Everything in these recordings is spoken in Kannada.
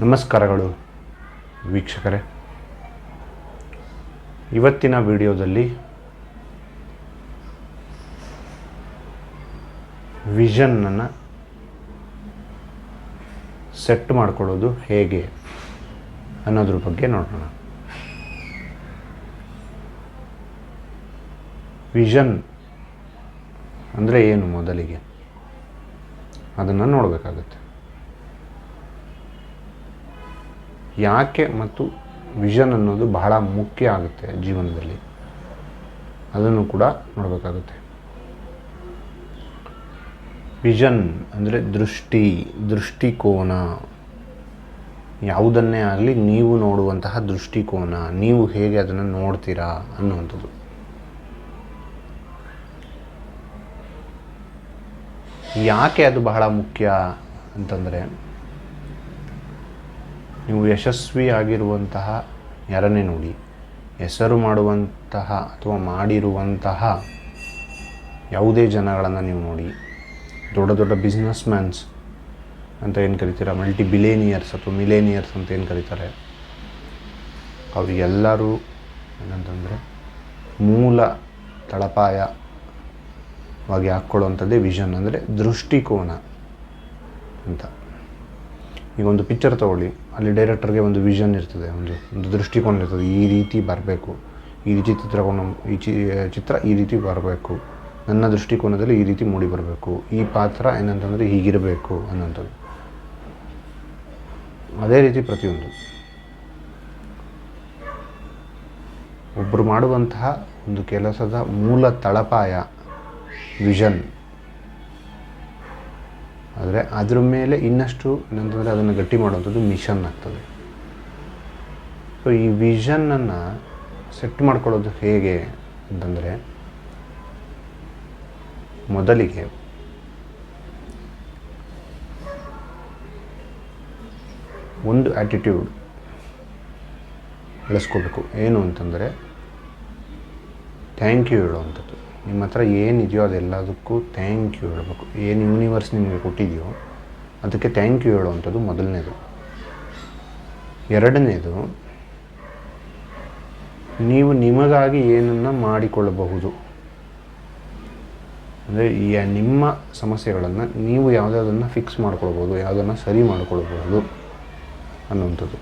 ನಮಸ್ಕಾರಗಳು ವೀಕ್ಷಕರೇ. ಇವತ್ತಿನ ವಿಡಿಯೋದಲ್ಲಿ ವಿಷನ್ನನ್ನು ಸೆಟ್ ಮಾಡ್ಕೊಳ್ಳೋದು ಹೇಗೆ ಅನ್ನೋದ್ರ ಬಗ್ಗೆ ನೋಡೋಣ. ವಿಷನ್ ಅಂದರೆ ಏನು ಮೊದಲಿಗೆ? ಅದನ್ನು ನೋಡಬೇಕಾಗತ್ತೆ. ಯಾಕೆ ಮತ್ತು ವಿಷನ್ ಅನ್ನೋದು ಬಹಳ ಮುಖ್ಯ ಆಗುತ್ತೆ ಜೀವನದಲ್ಲಿ? ಅದನ್ನು ಕೂಡ ನೋಡಬೇಕಾಗುತ್ತೆ. ವಿಷನ್ ಅಂದರೆ ದೃಷ್ಟಿ, ದೃಷ್ಟಿಕೋನ. ಯಾವುದನ್ನೇ ಆಗಲಿ ನೀವು ನೋಡುವಂತಹ ದೃಷ್ಟಿಕೋನ, ನೀವು ಹೇಗೆ ಅದನ್ನು ನೋಡ್ತೀರಾ ಅನ್ನುವಂಥದ್ದು. ಯಾಕೆ ಅದು ಬಹಳ ಮುಖ್ಯ ಅಂತಂದರೆ ನೀವು ಯಶಸ್ವಿ ಆಗಿರುವಂತಹ ಯಾರನ್ನೇ ನೋಡಿ, ಹೆಸರು ಮಾಡುವಂತಹ ಅಥವಾ ಮಾಡಿರುವಂತಹ ಯಾವುದೇ ಜನಗಳನ್ನು ನೀವು ನೋಡಿ, ದೊಡ್ಡ ದೊಡ್ಡ ಬಿಸ್ನೆಸ್ ಮ್ಯಾನ್ಸ್ ಅಂತ ಏನು ಕರಿತೀರ ಮಲ್ಟಿ ಬಿಲೇನಿಯರ್ಸ್ ಅಥವಾ ಮಿಲೇನಿಯರ್ಸ್ ಅಂತ ಏನು ಕರೀತಾರೆ, ಅವರಿಗೆಲ್ಲರೂ ಏನಂತಂದರೆ ಮೂಲ ತಳಪಾಯವಾಗಿ ಹಾಕ್ಕೊಳ್ಳುವಂಥದ್ದೇ ವಿಷನ್ ಅಂದರೆ ದೃಷ್ಟಿಕೋನ ಅಂತ. ಈಗ ಒಂದು ಪಿಕ್ಚರ್ ತೊಗೊಳ್ಳಿ. ಅಲ್ಲಿ ಡೈರೆಕ್ಟರ್ಗೆ ಒಂದು ವಿಷನ್ ಇರ್ತದೆ, ಒಂದು ಒಂದು ದೃಷ್ಟಿಕೋನ ಇರ್ತದೆ. ಈ ರೀತಿ ಬರಬೇಕು. ಈ ರೀತಿ ಚಿತ್ರಕೋನ, ಈ ಚಿ, ಚಿತ್ರ ಈ ರೀತಿ ಬರಬೇಕು. ನನ್ನ ದೃಷ್ಟಿಕೋನದಲ್ಲಿ ಈ ರೀತಿ ಮೂಡಿ ಬರಬೇಕು. ಈ ಪಾತ್ರ ಏನಂತಂದರೆ ಹೀಗಿರಬೇಕು ಅನ್ನೋಂಥದ್ದು. ಅದೇ ರೀತಿ ಪ್ರತಿಯೊಂದು. ಒಬ್ಬರು ಮಾಡುವಂತಹ ಒಂದು ಕೆಲಸದ ಮೂಲ ತಳಪಾಯ ವಿಷನ್ ಆದರೆ ಅದ್ರ ಮೇಲೆ ಇನ್ನಷ್ಟು ಏನಂತಂದರೆ ಅದನ್ನು ಗಟ್ಟಿ ಮಾಡುವಂಥದ್ದು ಮಿಷನ್ ಆಗ್ತದೆ. ಸೊ ಈ ವಿಷನನ್ನು ಸೆಟ್ ಮಾಡ್ಕೊಳ್ಳೋದು ಹೇಗೆ ಅಂತಂದರೆ, ಮೊದಲಿಗೆ ಒಂದು ಆ್ಯಟಿಟ್ಯೂಡ್ ಬೆಳೆಸ್ಕೋಬೇಕು ಏನು ಅಂತಂದರೆ ಥ್ಯಾಂಕ್ ಯು ಹೇಳುವಂಥದ್ದು. ನಿಮ್ಮ ಹತ್ರ ಏನಿದೆಯೋ ಅದೆಲ್ಲದಕ್ಕೂ ಥ್ಯಾಂಕ್ ಯು ಹೇಳಬೇಕು. ಏನು ಯೂನಿವರ್ಸ್ ನಿಮಗೆ ಕೊಟ್ಟಿದೆಯೋ ಅದಕ್ಕೆ ಥ್ಯಾಂಕ್ ಯು ಹೇಳುವಂಥದ್ದು ಮೊದಲನೇದು. ಎರಡನೇದು, ನೀವು ನಿಮಗಾಗಿ ಏನನ್ನು ಮಾಡಿಕೊಳ್ಳಬಹುದು. ಅಂದರೆ ಈ ನಿಮ್ಮ ಸಮಸ್ಯೆಗಳನ್ನು ನೀವು ಯಾವುದಾದನ್ನು ಫಿಕ್ಸ್ ಮಾಡ್ಕೊಳ್ಬೋದು ಯಾವುದನ್ನು ಸರಿ ಮಾಡಿಕೊಳ್ಬೋದು ಅನ್ನುವಂಥದ್ದು.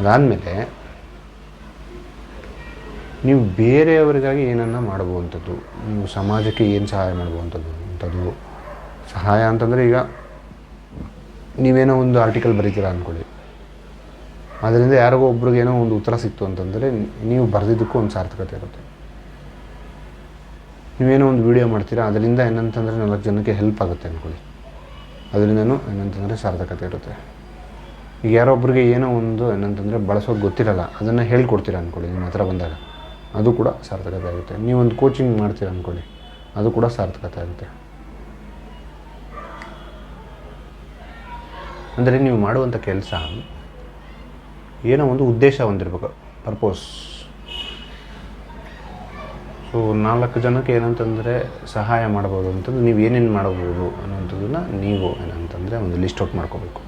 ಅದಾದಮೇಲೆ ನೀವು ಬೇರೆಯವರಿಗಾಗಿ ಏನನ್ನು ಮಾಡುವಂಥದ್ದು ನೀವು ಸಮಾಜಕ್ಕೆ ಏನು ಸಹಾಯ ಮಾಡುವಂಥದ್ದು ಅಂಥದ್ದು. ಸಹಾಯ ಅಂತಂದರೆ ಈಗ ನೀವೇನೋ ಒಂದು ಆರ್ಟಿಕಲ್ ಬರೀತೀರಾ ಅಂದ್ಕೊಳ್ಳಿ ಅದರಿಂದ ಯಾರಿಗೋ ಒಬ್ರಿಗೆ ಏನೋ ಒಂದು ಉತ್ತರ ಸಿಕ್ತು ಅಂತಂದರೆ ನೀವು ಬರೆದಿದ್ದಕ್ಕೂ ಒಂದು ಸಾರ್ಥಕತೆ ಇರುತ್ತೆ. ನೀವೇನೋ ಒಂದು ವಿಡಿಯೋ ಮಾಡ್ತೀರಾ, ಅದರಿಂದ ಏನಂತಂದರೆ ನಾಲ್ಕು ಜನಕ್ಕೆ ಹೆಲ್ಪ್ ಆಗುತ್ತೆ ಅಂದ್ಕೊಳ್ಳಿ ಅದರಿಂದನೂ ಏನಂತಂದರೆ ಸಾರ್ಥಕತೆ ಇರುತ್ತೆ. ಈಗ ಯಾರೊಬ್ಬರಿಗೆ ಏನೋ ಒಂದು ಏನಂತಂದರೆ ಬಳಸೋದು ಗೊತ್ತಿರಲ್ಲ, ಅದನ್ನು ಹೇಳ್ಕೊಡ್ತೀರಾ ಅಂದ್ಕೊಳ್ಳಿ ನಿಮ್ಮ ಹತ್ರ ಬಂದಾಗ. ಅದು ಕೂಡ ಸಾರ್ಥಕತೆ ಆಗುತ್ತೆ. ನೀವೊಂದು ಕೋಚಿಂಗ್ ಮಾಡ್ತೀರ ಅಂದ್ಕೊಳ್ಳಿ ಅದು ಕೂಡ ಸಾರ್ಥಕತೆ ಆಗುತ್ತೆ. ಅಂದರೆ ನೀವು ಮಾಡುವಂಥ ಕೆಲಸ ಏನೋ ಒಂದು ಉದ್ದೇಶ ಹೊಂದಿರಬೇಕು ಪರ್ಪೋಸ್ ಸೊ ನಾಲ್ಕು ಜನಕ್ಕೆ ಏನಂತಂದರೆ ಸಹಾಯ ಮಾಡ್ಬೋದು ಅಂತಂದು ನೀವು ಏನೇನು ಮಾಡಬಹುದು ಅನ್ನೋಂಥದ್ದನ್ನು ನೀವು ಏನಂತಂದರೆ ಒಂದು ಲಿಸ್ಟ್ ಔಟ್ ಮಾಡ್ಕೋಬೇಕು.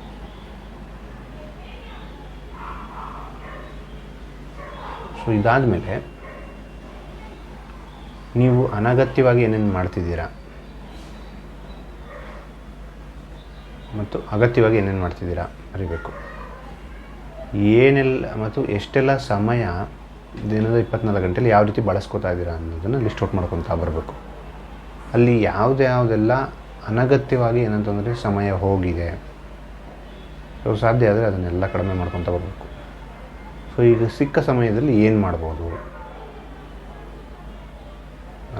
ಸೊ ಇದಾದಮೇಲೆ ನೀವು ಅನಗತ್ಯವಾಗಿ ಏನೇನು ಮಾಡ್ತಿದ್ದೀರಾ? ಮತ್ತು ಅಗತ್ಯವಾಗಿ ಏನೇನು ಮಾಡ್ತಿದ್ದೀರಾ? ಅರಿಬೇಕು. ಏನೆಲ್ಲ ಮತ್ತು ಎಷ್ಟೆಲ್ಲ ಸಮಯ ದಿನದ ಇಪ್ಪತ್ನಾಲ್ಕು ಗಂಟೆಯಲ್ಲಿ ಯಾವ ರೀತಿ ಬಳಸ್ಕೊತಾ ಇದ್ದೀರಾ ಅನ್ನೋದನ್ನು ಲಿಸ್ಟ್ ಔಟ್ ಮಾಡ್ಕೊತಾ ಬರಬೇಕು. ಅಲ್ಲಿ ಯಾವುದೇ ಯಾವುದೆಲ್ಲ ಅನಗತ್ಯವಾಗಿ ಏನಂತಂದರೆ ಸಮಯ ಹೋಗಿದೆ. ಸೊ ಸಾಧ್ಯ ಆದರೆ ಅದನ್ನೆಲ್ಲ ಕಡಿಮೆ ಮಾಡ್ಕೊತಾ ಬರಬೇಕು. ಸೊ ಈಗ ಸಿಕ್ಕ ಸಮಯದಲ್ಲಿ ಏನು ಮಾಡ್ಬೋದು?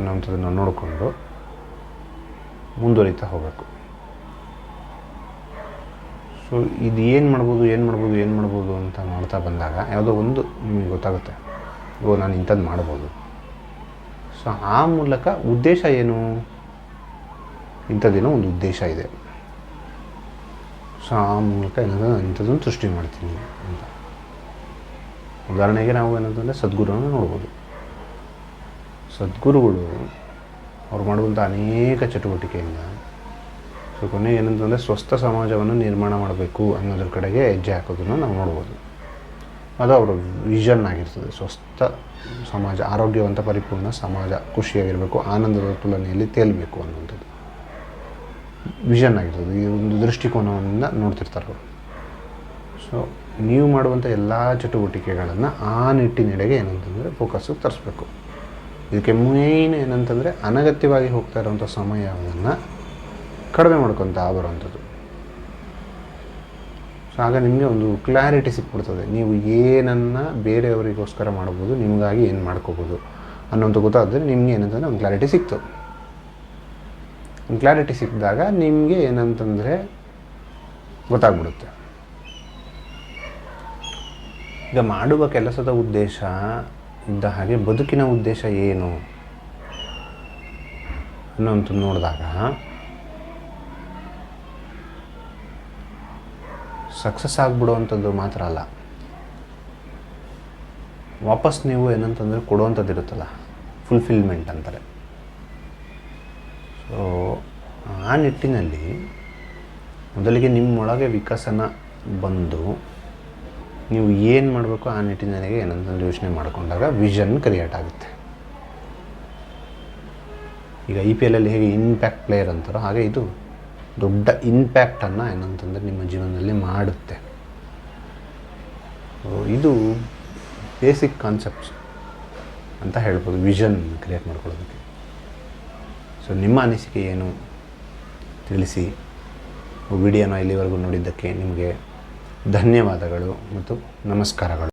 ಅನ್ನೋವಂಥದ್ದನ್ನು ನೋಡಿಕೊಂಡು ಮುಂದುವರಿತಾ ಹೋಗಬೇಕು. ಸೊ ಇದು ಏನು ಮಾಡ್ಬೋದು ಏನು ಮಾಡ್ಬೋದು ಏನು ಮಾಡ್ಬೋದು ಅಂತ ಮಾಡ್ತಾ ಬಂದಾಗ ಯಾವುದೋ ಒಂದು ನಿಮಗೆ ಗೊತ್ತಾಗುತ್ತೆ. ಓ, ನಾನು ಇಂಥದ್ದು ಮಾಡ್ಬೋದು. ಸೊ ಆ ಮೂಲಕ ಉದ್ದೇಶ ಏನು? ಇಂಥದ್ದೇನೋ ಒಂದು ಉದ್ದೇಶ ಇದೆ. ಸೊ ಆ ಮೂಲಕ ಏನಾದರೂ ನಾನು ಇಂಥದ್ದನ್ನು ಸೃಷ್ಟಿ ಮಾಡ್ತೀನಿ ಅಂತ. ಉದಾಹರಣೆಗೆ ನಾವು ಏನಂತಂದರೆ ಸದ್ಗುರುವನ್ನು ನೋಡ್ಬೋದು. ಸದ್ಗುರುಗಳು ಅವ್ರು ಮಾಡುವಂಥ ಅನೇಕ ಚಟುವಟಿಕೆಯಿಂದ ಸೊ ಕೊನೆ ಏನಂತಂದರೆ ಸ್ವಸ್ಥ ಸಮಾಜವನ್ನು ನಿರ್ಮಾಣ ಮಾಡಬೇಕು ಅನ್ನೋದ್ರ ಕಡೆಗೆ ಹೆಜ್ಜೆ ಹಾಕೋದನ್ನು ನಾವು ನೋಡ್ಬೋದು. ಅದು ಅವರ ವಿಷನ್ ಆಗಿರ್ತದೆ. ಸ್ವಸ್ಥ ಸಮಾಜ, ಆರೋಗ್ಯವಂತ ಪರಿಪೂರ್ಣ ಸಮಾಜ ಖುಷಿಯಾಗಿರಬೇಕು, ಆನಂದದ ತುಲನೆಯಲ್ಲಿ ತೇಲಬೇಕು ಅನ್ನುವಂಥದ್ದು. ವಿಷನ್ ಆಗಿರ್ತದೆ. ಈ ಒಂದು ದೃಷ್ಟಿಕೋನವನ್ನು ನೋಡ್ತಿರ್ತಾರೆ ಅವರು. ಸೊ ನೀವು ಮಾಡುವಂಥ ಎಲ್ಲ ಚಟುವಟಿಕೆಗಳನ್ನು ಆ ನಿಟ್ಟಿನೆಡೆಗೆ ಏನಂತಂದರೆ ಫೋಕಸ್ಸು ತರಿಸ್ಬೇಕು. ಇದಕ್ಕೆ ಮೇನ್ ಏನಂತಂದರೆ ಅನಗತ್ಯವಾಗಿ ಹೋಗ್ತಾ ಇರೋವಂಥ ಸಮಯವನ್ನು ಕಡಿಮೆ ಮಾಡ್ಕೊತಾ ಬರುವಂಥದ್ದು ಸೊ ಆಗ ನಿಮಗೆ ಒಂದು ಕ್ಲಾರಿಟಿ ಸಿಕ್ಬಿಡ್ತದೆ. ನೀವು ಏನನ್ನು ಬೇರೆಯವರಿಗೋಸ್ಕರ ಮಾಡ್ಬೋದು, ನಿಮಗಾಗಿ ಏನು ಮಾಡ್ಕೋಬೋದು ಅನ್ನೋಂಥ ಗೊತ್ತಾದರೆ ನಿಮಗೆ ಏನಂತಂದರೆ ಒಂದು ಕ್ಲಾರಿಟಿ ಸಿಕ್ತು. ಒಂದು ಕ್ಲಾರಿಟಿ ಸಿಕ್ಕಿದಾಗ ನಿಮಗೆ ಏನಂತಂದರೆ ಗೊತ್ತಾಗ್ಬಿಡುತ್ತೆ. ಈಗ ಮಾಡುವ ಕೆಲಸದ ಉದ್ದೇಶ ಇದ್ದ ಹಾಗೆ ಬದುಕಿನ ಉದ್ದೇಶ ಏನು? ಅನ್ನೋಂಥ ನೋಡಿದಾಗ ಸಕ್ಸಸ್ ಆಗಿಬಿಡುವಂಥದ್ದು ಮಾತ್ರ ಅಲ್ಲ. ವಾಪಸ್ ನೀವು ಏನಂತಂದರೆ ಕೊಡುವಂಥದ್ದು ಇರುತ್ತಲ್ಲ ಫುಲ್ಫಿಲ್ಮೆಂಟ್ ಅಂತಾರೆ. ಸೊ ಆ ನಿಟ್ಟಿನಲ್ಲಿ ಮೊದಲಿಗೆ ನಿಮ್ಮೊಳಗೆ ವಿಕಸನ ಬಂದು ನೀವು ಏನು ಮಾಡಬೇಕು ಆ ನಿಟ್ಟಿನಲ್ಲಿ ಏನಂತಂದ್ರೆ ಯೋಚನೆ ಮಾಡಿಕೊಂಡಾಗ ವಿಷನ್ ಕ್ರಿಯೇಟ್ ಆಗುತ್ತೆ. ಈಗ ಐ ಪಿ ಎಲ್ಲಲ್ಲಿ ಹೇಗೆ ಇಂಪ್ಯಾಕ್ಟ್ ಪ್ಲೇಯರ್ ಅಂತಾರೋ ಹಾಗೆ ಇದು ದೊಡ್ಡ ಇಂಪ್ಯಾಕ್ಟನ್ನು ಏನಂತಂದರೆ ನಿಮ್ಮ ಜೀವನದಲ್ಲಿ ಮಾಡುತ್ತೆ. ಇದು ಬೇಸಿಕ್ ಕಾನ್ಸೆಪ್ಟ್ಸ್ ಅಂತ ಹೇಳ್ಬೋದು ವಿಷನ್ ಕ್ರಿಯೇಟ್ ಮಾಡ್ಕೊಳ್ಳೋದಕ್ಕೆ. ಸೊ ನಿಮ್ಮ ಅನಿಸಿಕೆ ಏನು? ತಿಳಿಸಿ. ವಿಡಿಯೋನ ಇಲ್ಲಿವರೆಗೂ ನೋಡಿದ್ದಕ್ಕೆ ನಿಮಗೆ ಧನ್ಯವಾದಗಳು ಮತ್ತು ನಮಸ್ಕಾರಗಳು.